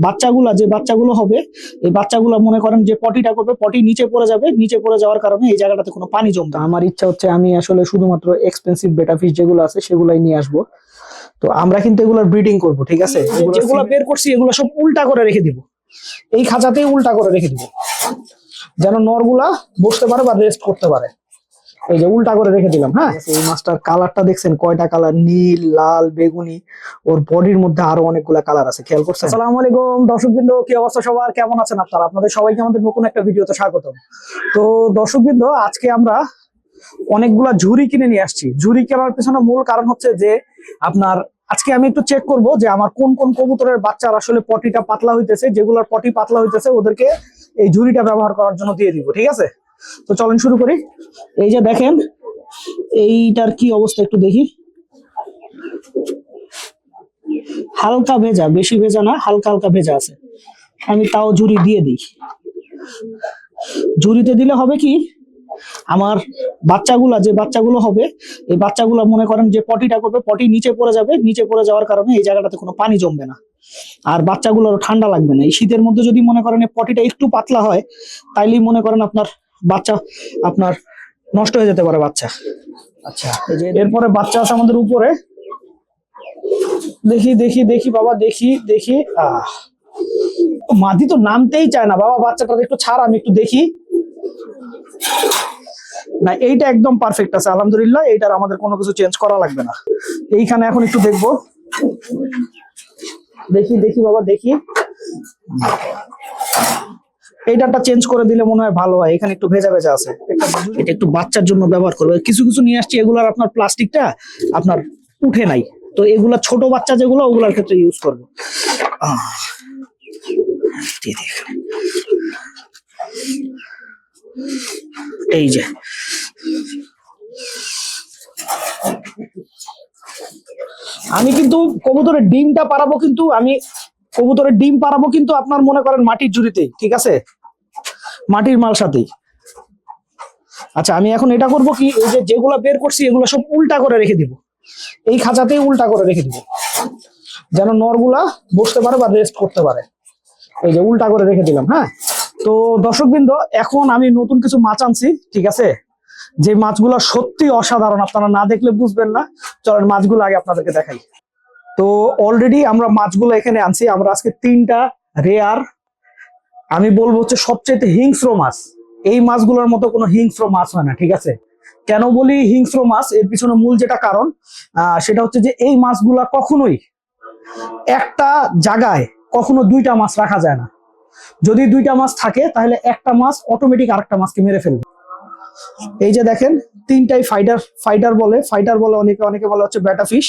বাচ্চাগুলা যে বাচ্চাগুলো হবে এই বাচ্চাগুলো মনে করেন যে পটিটা করবে পটি নিচে পড়ে যাবে নিচে পড়ে যাওয়ার কারণে এই জায়গাটাতে কোনো পানি জমবে আমার ইচ্ছা হচ্ছে আমি আসলে শুধুমাত্র এক্সপেন্সিভ বেটা ফিশ যেগুলো আছে সেগুলাই নিয়ে আসব। তো আমরা কিন্তু এগুলোর ব্রিডিং করব ঠিক আছে? যেগুলো বের করছি এগুলো সব উল্টা করে রেখে দিব। এই খাঁচাতেই উল্টা করে রেখে দিব। যেন নরগুলা বসতে পারে বা রেস্ট করতে পারে। এই যে উল্টা করে রেখে দিলাম হ্যাঁ? এই মাছটার কালারটা দেখছেন কয়টা কালার? নীল লাল বেগুনি ওর বডির মধ্যে আরও অনেকগুলা কালার আছে খেয়াল করছেন? আসসালামু আলাইকুম দর্শকবৃন্দ কি অবস্থা সবার? কেমন আছেন আপনারা? আপনাদের সবাইকে আমাদের নতুন একটা ভিডিওতে স্বাগতম। তো দর্শকবৃন্দ আজকে আমরা অনেকগুলা ঝুড়ি কিনে নিয়ে আসছি। ঝুড়ি কেনার পেছনে মূল কারণ হচ্ছে যে আপনার আজকে আমি একটু চেক করব যে আমার কোন কোন কবুতরের বাচ্চার আসলে পটিটা পাতলা হইতেছে যেগুলোর পটি পাতলা হইতেছে ওদেরকে এই ঝুড়িটা ব্যবহার করার জন্য দিয়ে দিব ঠিক আছে? তো চলেন শুরু করি। এই যে দেখেন, এইটার কি অবস্থা একটু দেখি। হালকা ভেজা, বেশি ভেজা না, হালকা হালকা ভেজা আছে। আমি তাও ঝুড়ি দিয়ে দিই। ঝুড়িতে দিলে হবে কি, আমার বাচ্চাগুলা, যে বাচ্চাগুলো হবে, এই বাচ্চাগুলো মনে করেন যে পটিটা করবে, পটি নিচে পড়ে যাবে, নিচে পড়ে যাওয়ার কারণে এই জায়গাটাতে কোনো পানি জমবে না। আর বাচ্চাগুলোর ঠান্ডা লাগবে না। এই শীতের মধ্যে যদি মনে করেন পটিটা একটু পাতলা হয়, তাইলেই মনে করেন আপনার বাচ্চা আপনার নষ্ট হয়ে যেতে পারে বাচ্চা। আচ্ছা। এই যে এরপরে বাচ্চা আছে আমাদের উপরে। দেখি দেখি দেখি বাবা দেখি দেখি। আহ। মাদি তো নামতেই চায় না। বাবা বাচ্চাটা একটু ছাড় আমি একটু দেখি। না এইটা একদম পারফেক্ট আছে আলহামদুলিল্লাহ। এইটার আমাদের কোনো কিছু চেঞ্জ করা লাগবে না। এইখানে এখন একটু দেখব। দেখি দেখি বাবা দেখি। এইটাটা চেঞ্জ করে দিলে মনে হয় ভালো হয়। এখানে একটু ভেজা ভেজা আছে। এটা একটু বাচ্চার জন্য ব্যবহার করবে। কিছু কিছু নিয়ে আসছি এগুলার আপনার প্লাস্টিকটা আপনার উঠে নাই। তো এগুলা ছোট বাচ্চা যেগুলো, ওগুলার ক্ষেত্রে ইউজ করব। এই যে। আমি কিন্তু কবুতরের ডিমটা পারাবো কিন্তু, আমি কবুতরের ডিম পারাবো কিন্তু আপনার মনে করেন মাটির জুড়িতেই ঠিক আছে? মাটির মাল সাথেই। আচ্ছা আমি এখন এটা করব কি, এই যেগুলো বের করছি, এগুলো সব উল্টা করে রেখে দিব। এই খাঁচাতেই উল্টা করে রেখে দিব। যেন নরগুলা বসতে পারে বা রেস্ট করতে পারে। এই যে উল্টা করে রেখে দিলাম হ্যাঁ? তো দর্শকবৃন্দ, এখন আমি নতুন কিছু মাছ আনছি, ঠিক আছে? যে মাছগুলো সত্যি অসাধারণ, আপনারা না দেখলে বুঝবেন না। চলেন মাছগুলো আগে আপনাদেরকে দেখাই। তো অলরেডি আমরা মাছগুলো এখানে আনছি, আমরা আজকে তিনটা রেয়ার আমি বলব হচ্ছে সবচেয়ে হিংস্র মাছ। এই মাছগুলোর মতো কোনো হিংস্র মাছ হয় না, ঠিক আছে? কেন বলি হিংস্র মাছ? এর পিছনে মূল যেটা কারণ সেটা হচ্ছে যে এই মাছগুলা কখনোই একটা জায়গায় কখনো দুইটা মাছ রাখা যায় না। যদি দুইটা মাছ থাকে, তাহলে একটা মাছ অটোমেটিক আরেকটা মাছকে মেরে ফেলবে। এই যে দেখেন, তিনটাই ফাইটার ফাইটার বলে। ফাইটার বলে অনেকে অনেকে বলে হচ্ছে ব্যাটা ফিশ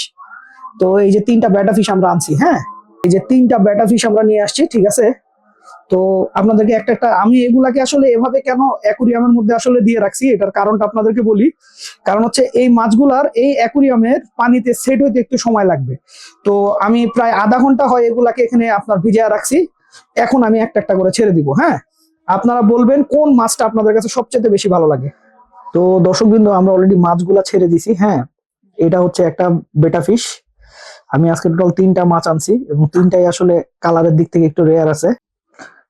তো এই যে তিনটা ব্যাটা ফিশ আমরা আনছি হ্যাঁ? এই যে তিনটা ব্যাটা ফিশ আমরা নিয়ে আসছি, ঠিক আছে? তো আপনাদেরকে একটা একটা, আমি এগুলাকে আসলে এভাবে কেন অ্যাকুরিয়ামের মধ্যে আসলে দিয়ে রাখছি, এটার কারণটা আপনাদেরকে বলি। কারণ হচ্ছে এই মাছগুলার এই অ্যাকুরিয়ামের পানিতে সেট হইতে একটু সময় লাগবে। তো আমি প্রায় আধা ঘণ্টা হয় এগুলাকে এখানে আপনার ভিজিয়ে রাখছি। এখন আমি একটা একটা করে ছেড়ে দিব হ্যাঁ? আপনারা বলবেন কোন মাছটা আপনাদের কাছে সবচেয়ে বেশি ভালো লাগে? তো দর্শকবৃন্দ, আমরা অলরেডি মাছগুলা ছেড়ে দিছি হ্যাঁ? এটা হচ্ছে একটা বেটা ফিশ আমি আজকে টোটাল তিনটা মাছ আনছি এবং তিনটাই আসলে কালারের দিক থেকে একটু রেয়ার আছে।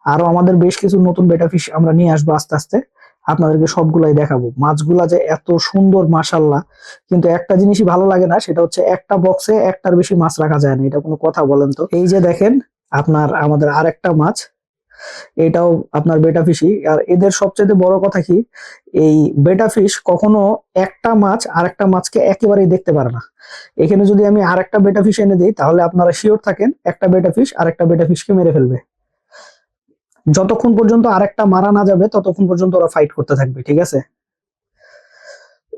আরও আমাদের বেশ কিছু নতুন বেটা ফিশ আমরা নিয়ে আসব আস্তে আস্তে। আপনাদেরকে সবগুলাই দেখাবো। মাছগুলা যে এত সুন্দর মাশাল্লাহ কিন্তু একটা জিনিসই ভালো লাগে না, সেটা হচ্ছে একটা বক্সে একটার বেশি মাছ রাখা যায় না। এটা কোনো কথা বলেন তো। এই যে দেখেন, আপনার, আমাদের আর একটা মাছ। এটাও আপনার বেটা ফিশই আর এদের সবচেয়ে বড় কথা কি, এই বেটা ফিশ কখনো একটা মাছ আরেকটা মাছকে একেবারেই দেখতে পারে না। এখানে যদি আমি আরেকটা বেটা ফিশ এনে দিই, তাহলে আপনারা শিওর থাকেন, একটা বেটা ফিশ আর একটা বেটা ফিশকে মেরে ফেলবে। যতক্ষণ পর্যন্ত আরেকটা মারা না যাবে ততক্ষণ পর্যন্ত ওরা ফাইট করতে থাকবে ঠিক আছে?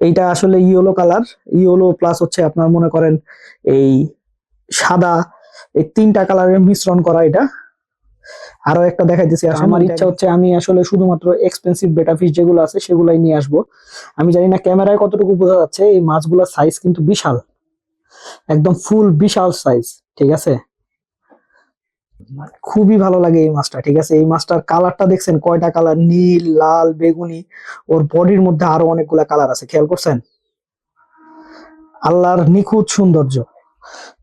এইটা আসলে ইয়েলো কালার। ইয়েলো প্লাস হচ্ছে আপনার মনে করেন এই সাদা এই তিনটা কালারের মিশ্রণ করা এটা। আরও একটা দেখাইতেছি আমার ইচ্ছা হচ্ছে আমি আসলে শুধুমাত্র এক্সপেন্সিভ বেটা ফিশ যেগুলো আছে সেগুলাই নিয়ে আসব। আমি জানি না ক্যামেরায় কতটুকু বোঝা যাচ্ছে এই মাছগুলোর সাইজ কিন্তু বিশাল। একদম ফুল বিশাল সাইজ ঠিক আছে? খুবই ভালো লাগে এই মাছটা, ঠিক আছে? এই মাছটার কালারটা দেখছেন? কয়টা কালার? নীল, লাল, বেগুনি, ওর বডির মধ্যে আরও অনেকগুলা কালার আছে, খেয়াল করছেন? আল্লাহর নিখুঁত সৌন্দর্য।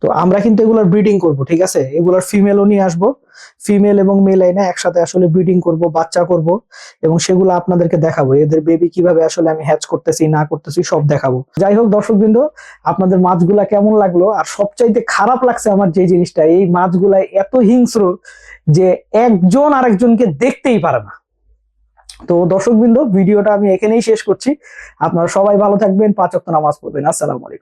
তো আমরা কিন্তু এগুলোর ব্রিডিং করব, ঠিক আছে? এগুলোর ফিমেলও নিয়ে আসব। ফিমেল এবং মেল আইনা একসাথে আসলে ব্রিডিং করব, বাচ্চা করব এবং সেগুলো আপনাদেরকে দেখাবো। এদের বেবি কীভাবে আসলে আমি হ্যাচ করতেছি, না করতেছি, সব দেখাবো। যাই হোক দর্শকবৃন্দ, আপনাদের মাছগুলা কেমন লাগল? আর সবচাইতে খারাপ লাগছে আমার যে জিনিসটা, এই মাছগুলা এত হিংস্র যে একজন আরেকজনকে দেখতেই পারে না। তো দর্শকবৃন্দ, ভিডিওটা আমি এখানেই শেষ করছি। আপনারা সবাই ভালো থাকবেন, পাঁচ নামাজ পড়বেন। আসসালামু আলাইকুম।